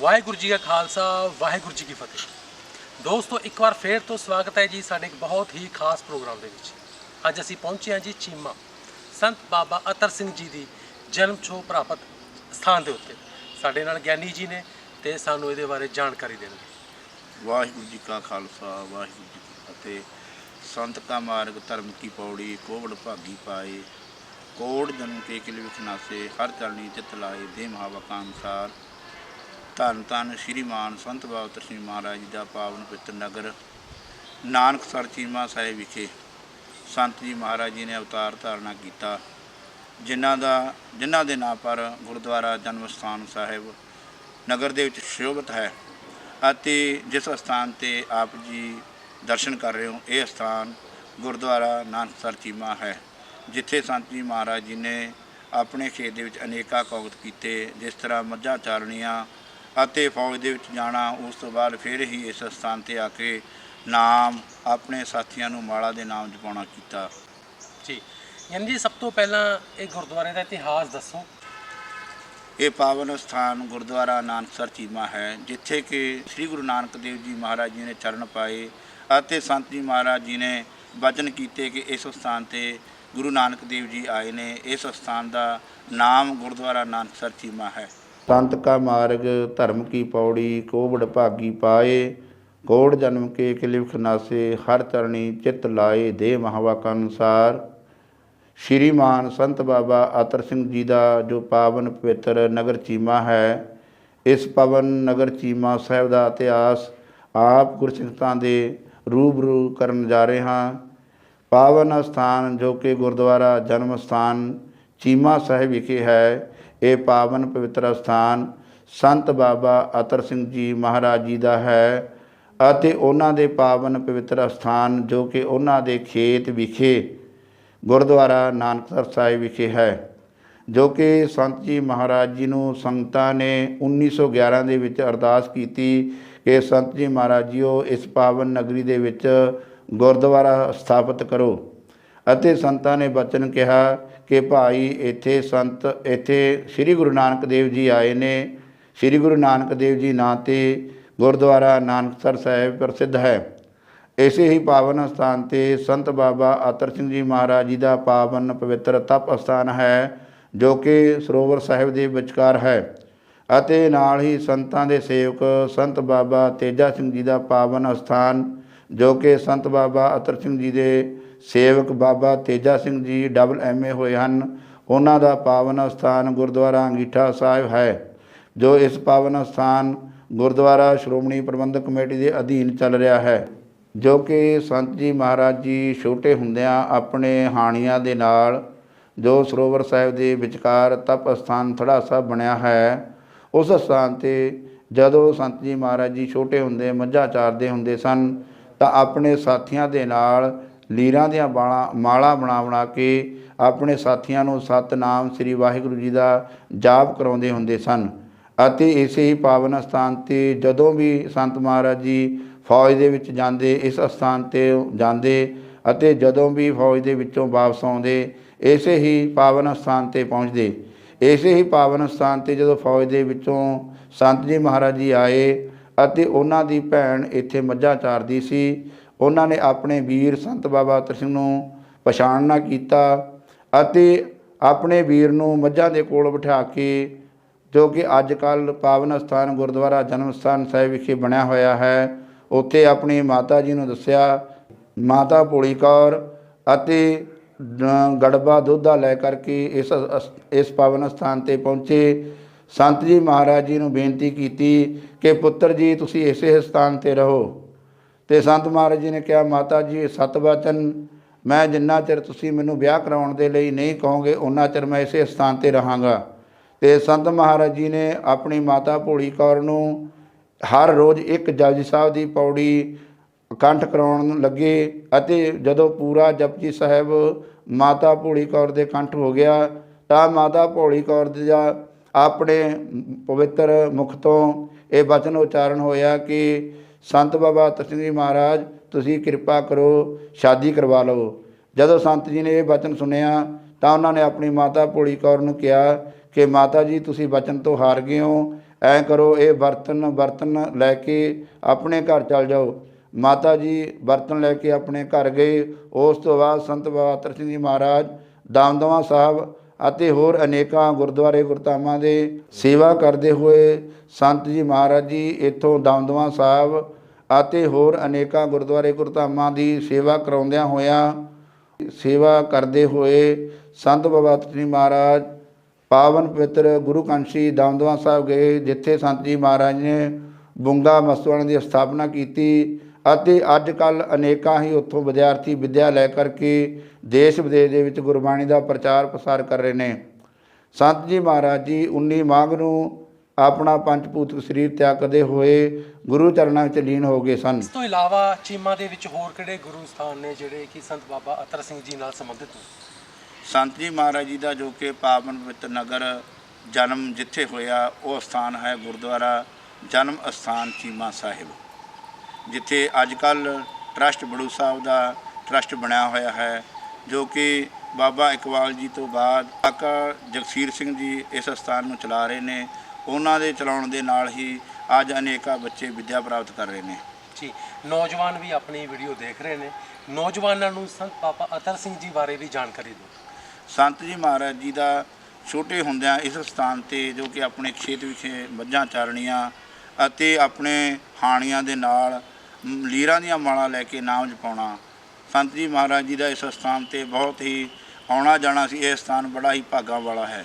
ਵਾਹਿਗੁਰੂ ਜੀ ਕਾ ਖਾਲਸਾ, ਵਾਹਿਗੁਰੂ ਜੀ ਕੀ ਫਤਿਹ। ਦੋਸਤੋ, ਇੱਕ ਵਾਰ ਫੇਰ ਤੋਂ ਸਵਾਗਤ ਹੈ ਜੀ ਸਾਡੇ ਇੱਕ ਬਹੁਤ ਹੀ ਖਾਸ ਪ੍ਰੋਗਰਾਮ ਦੇ ਵਿੱਚ। ਅੱਜ ਅਸੀਂ ਪਹੁੰਚੇ ਹਾਂ ਜੀ ਚੀਮਾ, ਸੰਤ ਬਾਬਾ ਅਤਰ ਸਿੰਘ ਜੀ ਦੀ ਜਨਮ ਛੋਹ ਪ੍ਰਾਪਤ ਸਥਾਨ ਦੇ ਉੱਤੇ। ਸਾਡੇ ਨਾਲ ਗਿਆਨੀ ਜੀ ਨੇ ਤੇ ਸਾਨੂੰ ਇਹਦੇ ਬਾਰੇ ਜਾਣਕਾਰੀ ਦੇਣਗੇ ਵਾਹਿਗੁਰੂ ਜੀ ਕਾ ਖਾਲਸਾ, ਵਾਹਿਗੁਰੂ ਜੀ ਕੀ ਫਤਿਹ। ਸੰਤ ਕਾ ਮਾਰਗ, ਧਰਮ ਕੀ ਪੌੜੀ ਕੋਵੜ ਭਾਗੀ ਪਾਏ। ਕੋੜ ਜਨਮ ਕੇ ਕਿਲ ਵਿਖਨਾਸੇ ਹਰ ਚਲਣੀ ਚਿਤ ਲਾਏ ਦੇ ਮਹਾਵਕਾ ਧੰਨ ਧੰਨ ਸ਼੍ਰੀ ਮਾਨ ਸੰਤ ਬਾਬਾ ਤਰਸੀ ਮਹਾਰਾਜ ਜੀ ਦਾ ਪਾਵਨ ਪਵਿੱਤਰ ਨਗਰ ਨਾਨਕਸਰ ਚੀਮਾ ਸਾਹਿਬ ਵਿਖੇ ਸੰਤ ਜੀ ਮਹਾਰਾਜ ਜੀ ਨੇ ਅਵਤਾਰ ਧਾਰਨਾ ਕੀਤਾ, ਜਿਨ੍ਹਾਂ ਦਾ, ਜਿਨ੍ਹਾਂ ਦੇ ਨਾਂ ਪਰ ਗੁਰਦੁਆਰਾ ਜਨਮ ਸਥਾਨ ਸਾਹਿਬ ਨਗਰ ਦੇ ਵਿੱਚ ਸ਼ੋਭਤ ਹੈ ਅਤੇ ਜਿਸ ਸਥਾਨ ਤੇ ਆਪ ਜੀ ਦਰਸ਼ਨ ਕਰ ਰਹੇ ਹੋ, ਇਹ ਸਥਾਨ ਗੁਰਦੁਆਰਾ ਨਾਨਕਸਰ ਚੀਮਾ ਹੈ, ਜਿੱਥੇ ਸੰਤ ਜੀ ਮਹਾਰਾਜ ਜੀ ਨੇ ਆਪਣੇ ਖੇਤ ਦੇ ਵਿੱਚ ਅਨੇਕਾਂ ਕੌਗਤ ਕੀਤੇ, ਜਿਸ ਤਰ੍ਹਾਂ ਮੱਝਾਂ ਚਾਰਨੀਆਂ ਅਤੇ ਫੌਜ ਦੇ ਵਿੱਚ ਜਾਣਾ ਉਸ ਤੋਂ ਬਾਅਦ ਫਿਰ ਹੀ ਇਸ ਸਥਾਨ ਤੇ ਆ ਕੇ ਨਾਮ ਆਪਣੇ ਸਾਥੀਆਂ ਨੂੰ ਮਾਲਾ ਦੇ ਨਾਮ ਜਪਾਉਣਾ ਕੀਤਾ। ਜੀ ਗਿਆਨੀ ਜੀ ਸਭ ਤੋਂ ਪਹਿਲਾਂ ਇਹ ਗੁਰਦੁਆਰੇ ਦਾ ਇਤਿਹਾਸ ਦੱਸੋ। ਇਹ ਪਾਵਨ ਸਥਾਨ ਗੁਰਦੁਆਰਾ ਨਾਨਕਸਰ ਚੀਮਾ ਹੈ ਜਿੱਥੇ ਕਿ ਸ੍ਰੀ ਗੁਰੂ ਨਾਨਕ ਦੇਵ ਜੀ ਮਹਾਰਾਜ ਜੀ ਨੇ ਚਰਨ ਪਾਏ ਅਤੇ ਸੰਤ ਜੀ ਮਹਾਰਾਜ ਜੀ ਨੇ ਬਚਨ ਕੀਤੇ ਕਿ ਇਸ ਸਥਾਨ ਤੇ ਗੁਰੂ ਨਾਨਕ ਦੇਵ ਜੀ ਆਏ ਨੇ। ਇਸ ਸਥਾਨ ਦਾ ਨਾਮ ਗੁਰਦੁਆਰਾ ਨਾਨਕਸਰ ਚੀਮਾ ਹੈ। ਸੰਤ ਕਾ ਮਾਰਗ, ਧਰਮ ਕੀ ਪੌੜੀ ਕੋਵੜ ਭਾਗੀ ਪਾਏ। ਕੋੜ ਜਨਮ ਕੇ ਕਿਲਿਵ ਖਨਾਸੇ ਹਰ ਚਰਣੀ ਚਿਤ ਲਾਏ ਦੇ ਮਹਾਵਾਕ ਅਨੁਸਾਰ। ਸ਼੍ਰੀਮਾਨ ਸੰਤ ਬਾਬਾ ਆਤਰ ਸਿੰਘ ਜੀ ਦਾ ਜੋ ਪਾਵਨ ਪਵਿੱਤਰ ਨਗਰ ਚੀਮਾ ਹੈ, ਇਸ ਪਵਨ ਨਗਰ ਚੀਮਾ ਸਾਹਿਬ ਦਾ ਇਤਿਹਾਸ ਆਪ ਗੁਰਸਿੱਖਾਂ ਦੇ ਰੂਬਰੂ ਕਰਨ ਜਾ ਰਹੇ ਹਾਂ। ਪਾਵਨ ਸਥਾਨ ਜੋ ਕਿ ਗੁਰਦੁਆਰਾ ਜਨਮ ਸਥਾਨ ਚੀਮਾ ਸਾਹਿਬ ਵਿਖੇ ਹੈ। ਇਹ ਪਾਵਨ ਪਵਿੱਤਰ ਸਥਾਨ ਸੰਤ ਬਾਬਾ ਅਤਰ ਸਿੰਘ ਜੀ ਮਹਾਰਾਜ ਜੀ ਦਾ ਹੈ ਅਤੇ ਉਹਨਾਂ ਦੇ ਪਾਵਨ ਪਵਿੱਤਰ ਸਥਾਨ ਜੋ ਕਿ ਉਹਨਾਂ ਦੇ ਖੇਤ ਵਿਖੇ ਗੁਰਦੁਆਰਾ ਨਾਨਕਸਰ ਸਾਹਿਬ ਵਿਖੇ ਹੈ, ਜੋ ਕਿ ਸੰਤ ਜੀ ਮਹਾਰਾਜ ਜੀ ਨੂੰ ਸੰਗਤਾਂ ਨੇ 1911 ਦੇ ਵਿੱਚ ਅਰਦਾਸ ਕੀਤੀ ਕਿ ਸੰਤ ਜੀ ਮਹਾਰਾਜ ਜੀਓ, ਇਸ ਪਾਵਨ ਨਗਰੀ ਦੇ ਵਿੱਚ ਗੁਰਦੁਆਰਾ ਸਥਾਪਿਤ ਕਰੋ ਅਤੇ ਸੰਤਾਂ ਨੇ ਬਚਨ ਕਿਹਾ ਕਿ ਭਾਈ ਇੱਥੇ ਸੰਤ, ਇੱਥੇ ਸ੍ਰੀ ਗੁਰੂ ਨਾਨਕ ਦੇਵ ਜੀ ਆਏ ਨੇ। ਸ੍ਰੀ ਗੁਰੂ ਨਾਨਕ ਦੇਵ ਜੀ ਨਾਂ ਤੇ ਗੁਰਦੁਆਰਾ ਨਾਨਕਸਰ ਸਾਹਿਬ ਪ੍ਰਸਿੱਧ ਹੈ। ਇਸੇ ਹੀ ਪਾਵਨ ਸਥਾਨ ਤੇ ਸੰਤ ਬਾਬਾ ਆਤਰ ਸਿੰਘ ਜੀ ਮਹਾਰਾਜ ਜੀ ਦਾ ਪਾਵਨ ਪਵਿੱਤਰ ਤਪ ਸਥਾਨ ਹੈ, ਜੋ ਕਿ ਸਰੋਵਰ ਸਾਹਿਬ ਦੇ ਵਿਚਕਾਰ ਹੈ। ਅਤੇ ਨਾਲ ਹੀ ਸੰਤਾਂ ਦੇ ਸੇਵਕ ਸੰਤ ਬਾਬਾ ਤੇਜਾ ਸਿੰਘ ਜੀ ਦਾ ਪਾਵਨ ਸਥਾਨ, ਜੋ ਕਿ ਸੰਤ ਬਾਬਾ ਅਤਰ ਸਿੰਘ ਜੀ ਦੇ ਸੇਵਕ ਬਾਬਾ ਤੇਜਾ ਸਿੰਘ ਜੀ ਡਬਲ ਐਮਏ ਹੋਏ ਹਨ। ਉਹਨਾਂ ਦਾ ਪਾਵਨ ਸਥਾਨ ਗੁਰਦੁਆਰਾ ਅੰਗੀਠਾ ਸਾਹਿਬ ਹੈ, ਜੋ ਇਸ ਪਾਵਨ ਸਥਾਨ ਗੁਰਦੁਆਰਾ ਸ਼੍ਰੋਮਣੀ ਪ੍ਰਬੰਧਕ ਕਮੇਟੀ ਦੇ ਅਧੀਨ ਚੱਲ ਰਿਹਾ ਹੈ, ਜੋ ਕਿ ਸੰਤ ਜੀ ਮਹਾਰਾਜ ਜੀ ਛੋਟੇ ਹੁੰਦਿਆਂ ਆਪਣੇ ਹਾਣੀਆਂ ਦੇ ਨਾਲ ਜੋ ਸਰੋਵਰ ਸਾਹਿਬ ਦੇ ਵਿਚਕਾਰ ਤਪ ਸਥਾਨ ਥੜਾ ਸਾਹਿਬ ਬਣਿਆ ਹੈ, ਉਸ ਸਥਾਨ ਤੇ ਜਦੋਂ ਸੰਤ ਜੀ ਮਹਾਰਾਜ ਜੀ ਛੋਟੇ ਹੁੰਦੇ, ਮੱਝਾਂ ਚਾਰਦੇ ਹੁੰਦੇ ਸਨ, ਤਾਂ ਆਪਣੇ ਸਾਥੀਆਂ ਦੇ ਨਾਲ ਲੀਰਾਂ ਦੀਆਂ ਬਾਲਾਂ, ਮਾਲਾ ਬਣਾ ਬਣਾ ਕੇ ਆਪਣੇ ਸਾਥੀਆਂ ਨੂੰ ਸਤਨਾਮ ਸ੍ਰੀ ਵਾਹਿਗੁਰੂ ਜੀ ਦਾ ਜਾਪ ਕਰਾਉਂਦੇ ਹੁੰਦੇ ਸਨ। ਅਤੇ ਇਸੇ ਹੀ ਪਾਵਨ ਸਥਾਨ ਤੇ ਜਦੋਂ ਵੀ ਸੰਤ ਮਹਾਰਾਜ ਜੀ ਫੌਜ ਦੇ ਵਿੱਚ ਜਾਂਦੇ, ਇਸ ਸਥਾਨ ਤੇ ਜਾਂਦੇ ਅਤੇ ਜਦੋਂ ਵੀ ਫੌਜ ਦੇ ਵਿੱਚੋਂ ਵਾਪਸ ਆਉਂਦੇ, ਇਸੇ ਹੀ ਪਾਵਨ ਸਥਾਨ ਤੇ ਪਹੁੰਚਦੇ। ਇਸੇ ਹੀ ਪਾਵਨ ਸਥਾਨ ਤੇ ਜਦੋਂ ਫੌਜ ਦੇ ਵਿੱਚੋਂ ਸੰਤ ਜੀ ਮਹਾਰਾਜ ਜੀ ਆਏ ਅਤੇ ਉਹਨਾਂ ਦੀ ਭੈਣ ਇੱਥੇ ਮੱਝਾਂ ਚਾਰਦੀ ਸੀ ਉਹਨਾਂ ਨੇ ਆਪਣੇ ਵੀਰ ਸੰਤ ਬਾਬਾ ਅਤਰ ਸਿੰਘ ਨੂੰ ਪਛਾਣਨਾ ਕੀਤਾ ਅਤੇ ਆਪਣੇ ਵੀਰ ਨੂੰ ਮੱਝਾਂ ਦੇ ਕੋਲ ਬਿਠਾ ਕੇ, ਜੋ ਕਿ ਅੱਜ ਕੱਲ ਪਾਵਨ ਸਥਾਨ ਗੁਰਦੁਆਰਾ ਜਨਮ ਸਥਾਨ ਸਾਹਿਬ ਵਿਖੇ ਬਣਿਆ ਹੋਇਆ ਹੈ, ਉੱਥੇ ਆਪਣੀ ਮਾਤਾ ਜੀ ਨੂੰ ਦੱਸਿਆ, ਮਾਤਾ ਭੋਲੀ ਕੌਰ ਅਤੇ ਡ- ਗੜਬਾ ਦੁੱਧਾ ਲੈ ਕਰਕੇ ਇਸ ਅਸ- ਇਸ ਪਾਵਨ ਸਥਾਨ ਤੇ ਪਹੁੰਚੇ। ਸੰਤ ਜੀ ਮਹਾਰਾਜ ਜੀ ਨੂੰ ਬੇਨਤੀ ਕੀਤੀ ਕਿ, ਪੁੱਤਰ ਜੀ, ਤੁਸੀਂ ਇਸੇ ਸਥਾਨ ਤੇ ਰਹੋ। ਤੇ ਸੰਤ ਮਹਾਰਾਜ ਜੀ ਨੇ ਕਿਹਾ, ਮਾਤਾ ਜੀ ਸਤ ਵਚਨ ਮੈਂ ਜਿੰਨਾ ਚਿਰ ਤੁਸੀਂ ਮੈਨੂੰ ਵਿਆਹ ਕਰਾਉਣ ਦੇ ਲਈ ਨਹੀਂ ਕਹੋਗੇ ਉਹਨਾਂ ਚਿਰ ਮੈਂ ਇਸੇ ਸਥਾਨ ਤੇ ਰਹਾਂਗਾ। ਤੇ ਸੰਤ ਮਹਾਰਾਜ ਜੀ ਨੇ ਆਪਣੀ ਮਾਤਾ ਭੋਲੀ ਕੌਰ ਨੂੰ ਹਰ ਰੋਜ਼ ਇੱਕ ਜਪਜੀ ਸਾਹਿਬ ਦੀ ਪੌੜੀ ਕੰਠ ਕਰਾਉਣ ਲੱਗੇ ਅਤੇ ਜਦੋਂ ਪੂਰਾ ਜਪਜੀ ਸਾਹਿਬ ਮਾਤਾ ਭੋਲੀ ਕੌਰ ਦੇ ਕੰਠ ਹੋ ਗਿਆ, ਤਾਂ ਮਾਤਾ ਭੋਲੀ ਕੌਰ ਦਾ ਆਪਣੇ ਪਵਿੱਤਰ ਮੁਖ ਤੋਂ ਇਹ ਬਚਨ ਉਚਾਰਨ ਹੋਇਆ ਕਿ ਸੰਤ ਬਾਬਾ ਤਸਵੀਰ ਜੀ ਮਹਾਰਾਜ, ਤੁਸੀਂ ਕਿਰਪਾ ਕਰੋ, ਸ਼ਾਦੀ ਕਰਵਾ ਲਓ ਜਦੋਂ ਸੰਤ ਜੀ ਨੇ ਇਹ ਵਚਨ ਸੁਣਿਆ, ਤਾਂ ਉਹਨਾਂ ਨੇ ਆਪਣੀ ਮਾਤਾ ਭੋਲੀ ਕੌਰ ਨੂੰ ਕਿਹਾ ਕਿ, ਮਾਤਾ ਜੀ, ਤੁਸੀਂ ਵਚਨ ਤੋਂ ਹਾਰ ਗਏ ਹੋ। ਐ ਕਰੋ, ਇਹ ਬਰਤਨ ਬਰਤਨ ਲੈ ਕੇ ਆਪਣੇ ਘਰ ਚਲ ਜਾਓ। ਮਾਤਾ ਜੀ ਬਰਤਨ ਲੈ ਕੇ ਆਪਣੇ ਘਰ ਗਏ। ਉਸ ਤੋਂ ਬਾਅਦ ਸੰਤ ਬਾਬਾ ਅਤਰ ਸਿੰਘ ਜੀ ਮਹਾਰਾਜ, ਦਮਦਮਾ ਸਾਹਿਬ ਅਤੇ ਹੋਰ ਅਨੇਕਾਂ ਗੁਰਦੁਆਰੇ ਗੁਰਧਾਮਾਂ ਦੇ ਸੇਵਾ ਕਰਦੇ ਹੋਏ ਸੰਤ ਜੀ ਮਹਾਰਾਜ ਜੀ ਇੱਥੋਂ ਦਮਦਮਾ ਸਾਹਿਬ ਅਤੇ ਹੋਰ ਅਨੇਕਾਂ ਗੁਰਦੁਆਰੇ ਗੁਰਧਾਮਾਂ ਦੀ ਸੇਵਾ ਕਰਾਉਂਦਿਆਂ ਹੋਇਆਂ ਸੇਵਾ ਕਰਦੇ ਹੋਏ ਸੰਤ ਬਾਬਾ ਅਤਰ ਮਹਾਰਾਜ, ਪਾਵਨ ਪਵਿੱਤਰ ਗੁਰੂ ਕਾਂਸ਼ੀ ਦਮਦਮਾ ਸਾਹਿਬ ਗਏ, ਜਿੱਥੇ ਸੰਤ ਜੀ ਮਹਾਰਾਜ ਨੇ ਬੁੰਗਾ ਮਸਤੂਆਣਾ ਦੀ ਸਥਾਪਨਾ ਕੀਤੀ ਅਤੇ ਅੱਜ ਕੱਲ ਅਨੇਕਾਂ ਹੀ ਉੱਥੋਂ ਵਿਦਿਆਰਥੀ ਵਿੱਦਿਆ ਲੈ ਕਰਕੇ ਦੇਸ਼ ਵਿਦੇਸ਼ ਦੇ ਵਿੱਚ ਗੁਰਬਾਣੀ ਦਾ ਪ੍ਰਚਾਰ ਪ੍ਰਸਾਰ ਕਰ ਰਹੇ ਨੇ। ਸੰਤ ਜੀ ਮਹਾਰਾਜ ਜੀ 19 ਮਾਘ ਨੂੰ ਆਪਣਾ ਪੰਚਭੂਤਕ ਸਰੀਰ ਤਿਆਗ ਕਰਦੇ ਹੋਏ ਗੁਰੂ ਚਰਨਾਂ ਵਿੱਚ ਲੀਨ ਹੋ ਗਏ ਸਨ। ਇਸ ਤੋਂ ਇਲਾਵਾ ਚੀਮਾ ਦੇ ਵਿੱਚ ਹੋਰ ਕਿਹੜੇ ਗੁਰੂ ਸਥਾਨ ਨੇ ਜਿਹੜੇ ਕਿ ਸੰਤ ਬਾਬਾ ਅਤਰ ਸਿੰਘ ਜੀ ਨਾਲ ਸੰਬੰਧਿਤ ਨੇ? ਸੰਤ ਜੀ ਮਹਾਰਾਜ ਜੀ ਦਾ ਜੋ ਕਿ ਪਾਵਨ ਪਵਿੱਤਰ ਨਗਰ ਜਨਮ ਜਿੱਥੇ ਹੋਇਆ ਉਹ ਸਥਾਨ ਹੈ ਗੁਰਦੁਆਰਾ ਜਨਮ ਅਸਥਾਨ ਚੀਮਾ ਸਾਹਿਬ। ਜਿੱਥੇ ਅੱਜ ਕੱਲ ਟਰਸਟ ਬੜੂ ਸਾਹਿਬ ਦਾ ਟਰਸਟ ਬਣਿਆ ਹੋਇਆ ਹੈ ਜੋ ਕਿ ਬਾਬਾ ਇਕਬਾਲ ਜੀ ਤੋਂ ਬਾਅਦ ਕਾਕਾ ਜਗਸੀਰ ਸਿੰਘ ਜੀ ਇਸ ਸਥਾਨ ਨੂੰ ਚਲਾ ਰਹੇ ਨੇ। ਉਹਨਾਂ ਦੇ ਚਲਾਉਣ ਦੇ ਨਾਲ ਹੀ ਅੱਜ ਅਨੇਕਾਂ ਬੱਚੇ ਵਿੱਦਿਆ ਪ੍ਰਾਪਤ ਕਰ ਰਹੇ ਨੇ। ਜੀ ਨੌਜਵਾਨ ਵੀ ਆਪਣੀ ਵੀਡੀਓ ਦੇਖ ਰਹੇ ਨੇ। ਨੌਜਵਾਨਾਂ ਨੂੰ ਸੰਤ ਬਾਬਾ ਅਤਰ ਸਿੰਘ ਜੀ ਬਾਰੇ ਵੀ ਜਾਣਕਾਰੀ ਦਿਓ। ਸੰਤ ਜੀ ਮਹਾਰਾਜ ਜੀ ਦਾ ਛੋਟੇ ਹੁੰਦਿਆਂ ਇਸ ਸਥਾਨ ਤੇ ਜੋ ਕਿ ਆਪਣੇ ਖੇਤ ਵਿਖੇ ਮੱਝਾਂ ਚਾਰਣੀਆਂ ਅਤੇ ਆਪਣੇ ਹਾਣੀਆਂ ਦੇ ਨਾਲ ਲੀਰਾਂ ਦੀਆਂ ਮਾਲਾ ਲੈ ਕੇ ਨਾਮ ਜਪਾਉਣਾ। ਸੰਤ ਜੀ ਮਹਾਰਾਜ ਜੀ ਦਾ ਇਸ ਸਥਾਨ ਤੇ ਬਹੁਤ ਹੀ ਆਉਣਾ ਜਾਣਾ ਸੀ। ਇਹ ਸਥਾਨ ਬੜਾ ਹੀ ਭਾਗਾਂ ਵਾਲਾ ਹੈ।